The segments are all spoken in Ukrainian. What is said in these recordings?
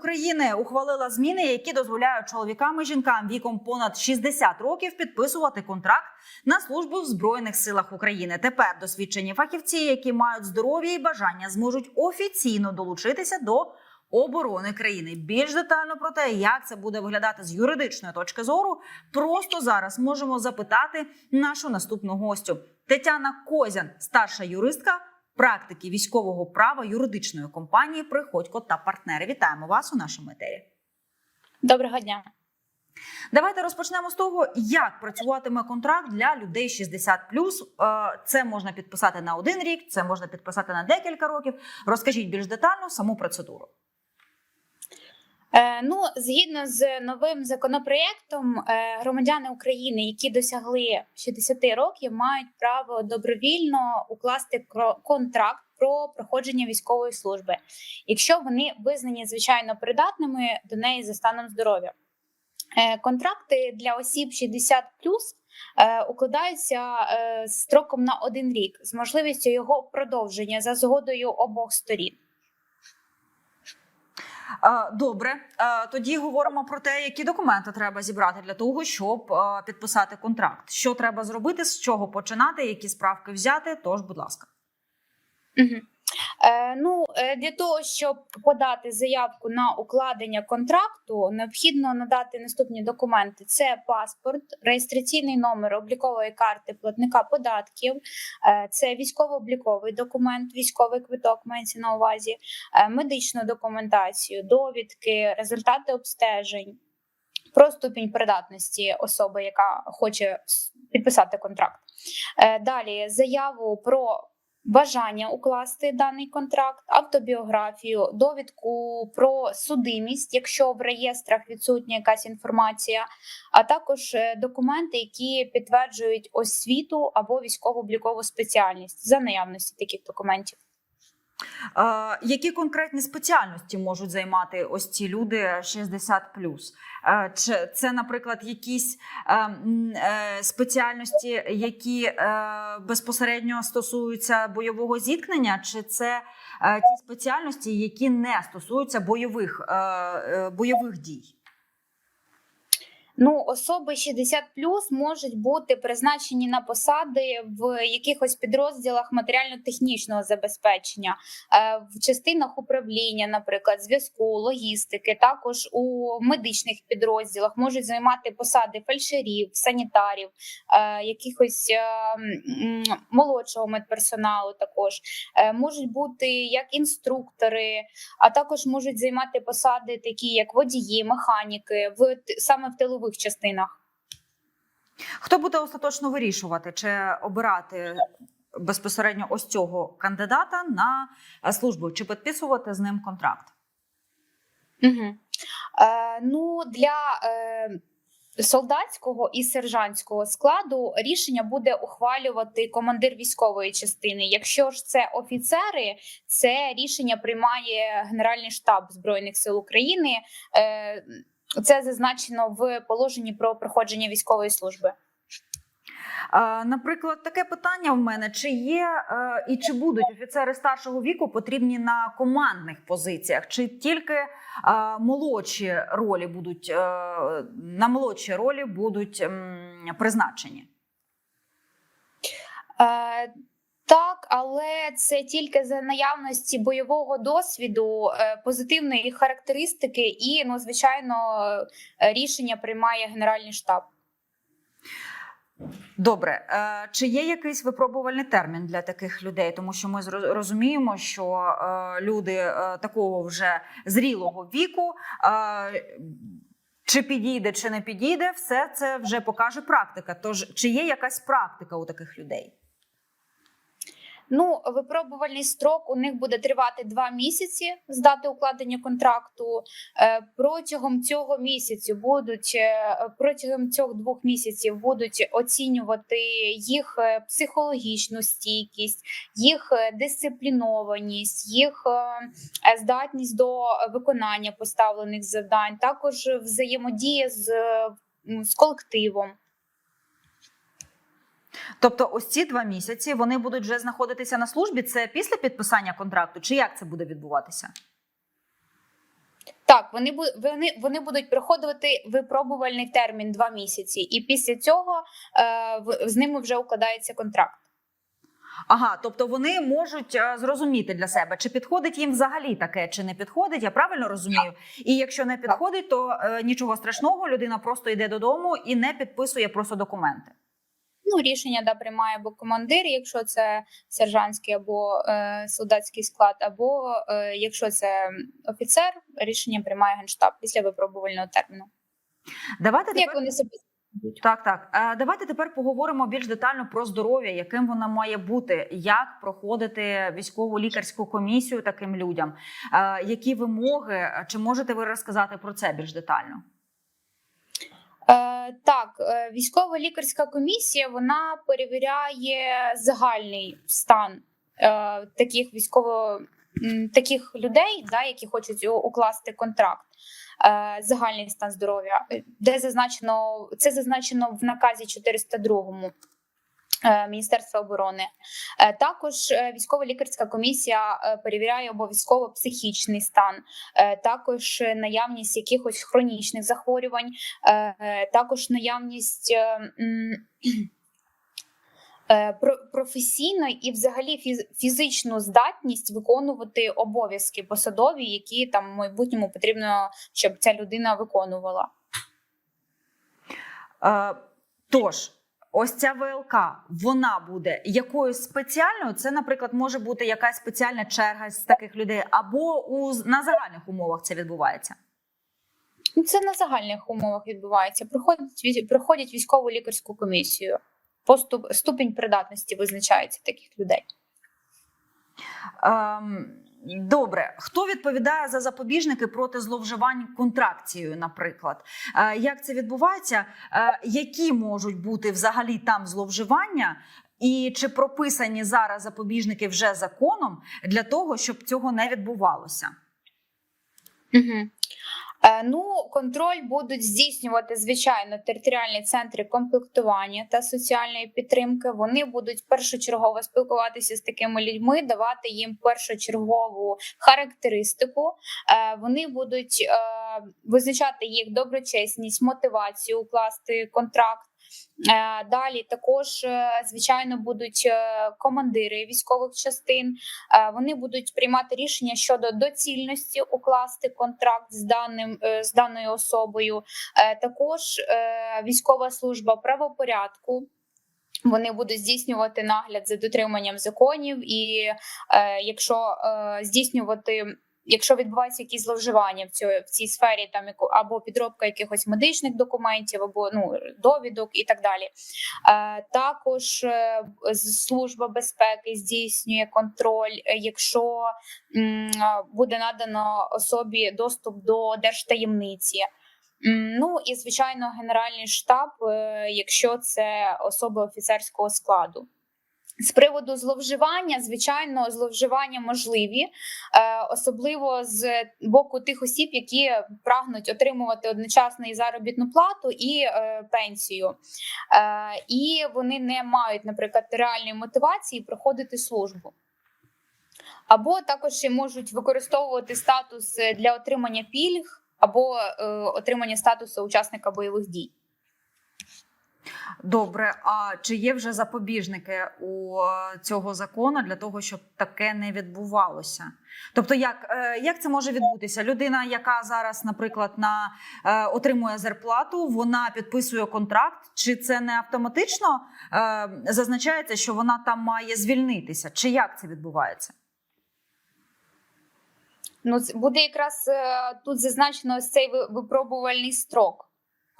України ухвалила зміни, які дозволяють чоловікам і жінкам віком понад 60 років підписувати контракт на службу в збройних силах України. Тепер досвідчені фахівці, які мають здоров'я і бажання, зможуть офіційно долучитися до оборони країни. Більш детально про те, як це буде виглядати з юридичної точки зору, просто зараз можемо запитати нашу наступну гостю Тетяна Козян, старша юристка. Практики військового права юридичної компанії Приходько та партнери. Вітаємо вас у нашому етері. Доброго дня. Давайте розпочнемо з того, як працюватиме контракт для людей 60+. Е, Це можна підписати на один рік, це можна підписати на декілька років. Розкажіть більш детально саму процедуру. Е, ну, згідно з новим законопроєктом, е, громадяни України, які досягли 60 років, мають право добровільно укласти контракт про проходження військової служби, якщо вони визнані звичайно придатними до неї за станом здоров'я. Е, Контракти для осіб 60 е, укладаються строком на один рік з можливістю його продовження за згодою обох сторін. Е, Добре, Е, тоді говоримо про те, які документи треба зібрати для того, щоб е, підписати контракт. Що треба зробити, з чого починати, які справки взяти. Тож, будь ласка. Мгм. Е, ну, е, для того, щоб подати заявку на укладення контракту, необхідно надати наступні документи: це паспорт, реєстраційний номер облікової карти платника податків, е, це військово-обліковий документ, військовий квиток мається на увазі, медичну документацію, довідки, результати обстежень. Про ступінь придатності особи, яка хоче підписати контракт. Далі заяву про бажання укласти даний контракт, автобіографію, довідку про судимість, якщо в реєстрах відсутня якась інформація, а також е, документи, які підтверджують освіту або військово-облікову спеціальність за наявності таких документів. Які конкретні спеціальності можуть займати ось ці люди 60+. Е, Чи це, наприклад, якісь е, е, спеціальності, які безпосередньо стосуються бойового зіткнення, чи це ті спеціальності, які не стосуються бойових, бойових дій? Ну, особи 60 можуть бути призначені на посади в якихось підрозділах матеріально-технічного забезпечення, е, в частинах управління, наприклад, зв'язку, логістики, також у медичних підрозділах можуть займати посади фельдшерів, санітарів, е, якихось е, молодшого медперсоналу. Також можуть бути як інструктори, а також можуть займати посади, такі як водії, механіки, в саме в тилових частинах. Хто буде остаточно вирішувати, чи обирати безпосередньо ось цього кандидата на службу, чи підписувати з ним контракт? Угу. Е, ну, для е, солдатського і сержантського складу рішення буде ухвалювати командир військової частини. Якщо ж це офіцери, це рішення приймає Генеральний штаб Збройних сил України. Е, це зазначено в положенні про проходження військової служби. Наприклад, таке питання в мене: чи є е, і чи будуть офіцери старшого віку потрібні на командних позиціях, чи тільки е, молодші ролі будуть е, на молодші ролі будуть призначені? Так, але це тільки за наявності бойового досвіду, е, позитивної характеристики, і ну, звичайно, е, рішення приймає Генеральний штаб. Добре, Е, чи є якийсь випробувальний термін для таких людей? Тому що ми розуміємо, що люди такого вже зрілого віку. Чи підійде, чи не підійде, все це вже покаже практика. Тож чи є якась практика у таких людей? Ну, випробувальний строк у них буде тривати два місяці з дати укладення контракту. Е, Протягом цього місяцю будуть е, протягом цих двох місяців будуть оцінювати їх е, психологічну стійкість, їх дисциплінованість, їх здатність до виконання поставлених завдань, також взаємодія з, з колективом. Тобто, ось ці два місяці вони будуть вже знаходитися на службі. Це після підписання контракту, чи як це буде відбуватися? Так, вони вони, вони будуть проходити випробувальний термін два місяці, і після цього е, з ними вже укладається контракт. Ага, тобто вони можуть е, зрозуміти для себе, чи підходить їм взагалі таке, чи не підходить. Я правильно розумію? І якщо не підходить, то е, нічого страшного, людина просто йде додому і не підписує просто документи. Ну, рішення да приймає або командир, якщо це сержантський або е, солдатський склад, або е, якщо це офіцер, рішення приймає генштаб після випробувального терміну. Давайте Як тепер вони себе так, так. Е, Давайте тепер поговоримо більш детально про здоров'я, яким воно має бути, як проходити військову лікарську комісію таким людям, Е, які вимоги, чи можете ви розказати про це більш детально? Е, так, е, військова лікарська комісія вона перевіряє загальний стан е, таких військово таких людей, да, які хочуть укласти контракт. Загальний стан здоров'я, де зазначено це зазначено в наказі 402 е, Міністерства оборони. Е, Також е, військова лікарська комісія е, перевіряє обов'язково психічний стан, е, також е, наявність якихось хронічних захворювань, е, е, також наявність. е, м, е, про- Професійну і, взагалі, фіз- фізичну здатність виконувати обов'язки посадові, які там в майбутньому потрібно, щоб ця людина виконувала. Е, Тож, ось ця ВЛК, вона буде якоюсь спеціальною. Це, наприклад, може бути якась спеціальна черга з таких людей, або у на загальних умовах це відбувається. Це на загальних умовах відбувається. Проходять проходять військову лікарську комісію. Поступ ступінь придатності визначається таких людей. Ем, Добре, хто відповідає за запобіжники проти зловживань контракцією, наприклад? Е, Як це відбувається? Е, Які можуть бути взагалі там зловживання? І чи прописані зараз запобіжники вже законом для того, щоб цього не відбувалося? Угу. Е, ну, контроль будуть здійснювати звичайно територіальні центри комплектування та соціальної підтримки. Вони будуть першочергово спілкуватися з такими людьми, давати їм першочергову характеристику. Е, вони будуть е, визначати їх доброчесність, мотивацію укласти контракт. Е, Далі також, е, звичайно, будуть е, командири військових частин. Вони будуть приймати рішення щодо доцільності укласти контракт з даним з даною особою. Також військова служба правопорядку. Вони будуть здійснювати нагляд за дотриманням законів, і е, якщо е, здійснювати. Якщо відбуваються якісь зловживання в цій, в цій сфері, там або підробка якихось медичних документів, або ну довідок і так далі. Е, також е, служба безпеки здійснює контроль, е, якщо м, буде надано особі доступ до держтаємниці. Ну і звичайно, генеральний штаб, е, якщо це особи офіцерського складу. З приводу зловживання, звичайно, зловживання можливі, е, особливо з боку тих осіб, які прагнуть отримувати одночасно і заробітну плату і е, пенсію. Е, і вони не мають, наприклад, реальної мотивації проходити службу. Або також можуть використовувати статус для отримання пільг або отримання статусу учасника бойових дій. Добре, а чи є вже запобіжники у е, цього закону для того, щоб таке не відбувалося? Тобто, як, е, як це може відбутися? Людина, яка зараз, наприклад, на е, отримує зарплату, вона підписує контракт, чи це не автоматично зазначається, що вона там має звільнитися? Чи як це відбувається? Ну, буде якраз тут зазначено цей випробувальний строк,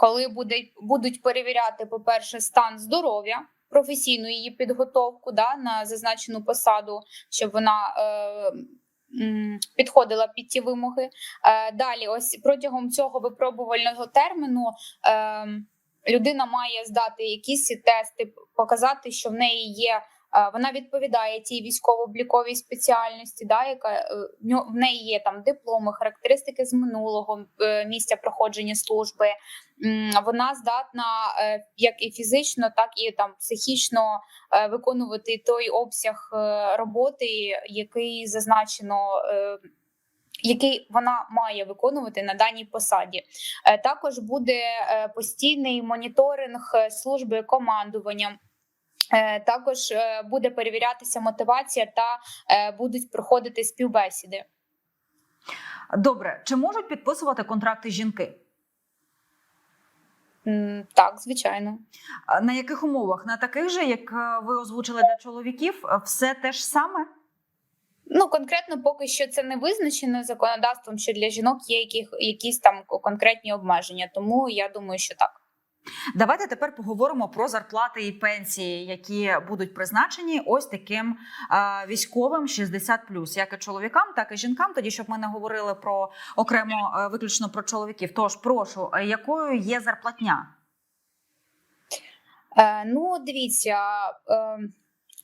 коли буде, будуть перевіряти, по-перше, стан здоров'я, професійну її підготовку да, на зазначену посаду, щоб вона е, підходила під ті вимоги. Е, далі, ось протягом цього випробувального терміну. Е, Людина має здати якісь тести, показати, що в неї є Вона відповідає тій військово-обліковій спеціальності, да, яка е, в неї є там дипломи, характеристики з минулого е, місця проходження служби. Вона здатна е, як і фізично, так і там психічно виконувати той обсяг роботи, який зазначено який вона має виконувати на даній посаді. Також буде постійний моніторинг служби командування. Е, Також е, буде перевірятися мотивація та е, будуть проходити співбесіди. Добре, чи можуть підписувати контракти жінки? Так, звичайно. На яких умовах? На таких же, як ви озвучили для чоловіків, все те ж саме? Ну конкретно поки що це не визначено законодавством, що для жінок є якісь там конкретні обмеження. Тому я думаю, що так. Давайте тепер поговоримо про зарплати і пенсії, які будуть призначені ось таким військовим 60+, як і чоловікам, так і жінкам. Тоді щоб ми не говорили про окремо е, виключно про чоловіків. Тож прошу, е, якою є зарплатня? Е, ну, дивіться,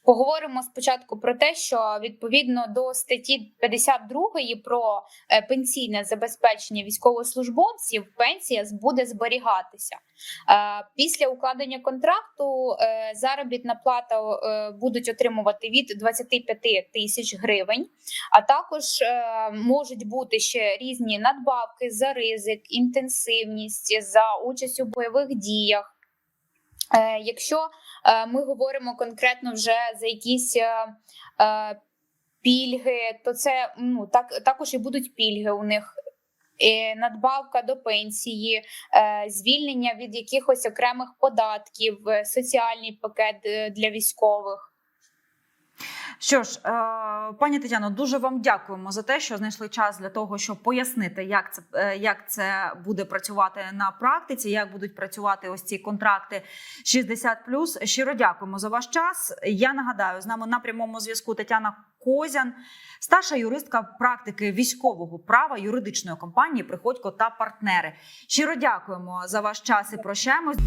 поговоримо спочатку про те, що відповідно до статті 52 про е, пенсійне забезпечення військовослужбовців пенсія буде зберігатися. Е, після укладення контракту е, заробітна плата будуть отримувати від 25 тисяч гривень, а також можуть бути ще різні надбавки за ризик, інтенсивність, за участь у бойових діях. Е, Якщо е, ми говоримо конкретно вже за якісь е, пільги, то це ну так також і будуть пільги у них. Надбавка до пенсії, звільнення від якихось окремих податків, соціальний пакет для військових. Що ж, е, пані Тетяно, дуже вам дякуємо за те, що знайшли час для того, щоб пояснити, як це е, як це буде працювати на практиці, як будуть працювати ось ці контракти 60+. Щиро дякуємо за ваш час. Я нагадаю, з нами на прямому зв'язку Тетяна Козян, старша юристка практики військового права юридичної компанії Приходько та партнери. Щиро дякуємо за ваш час і прощаємось.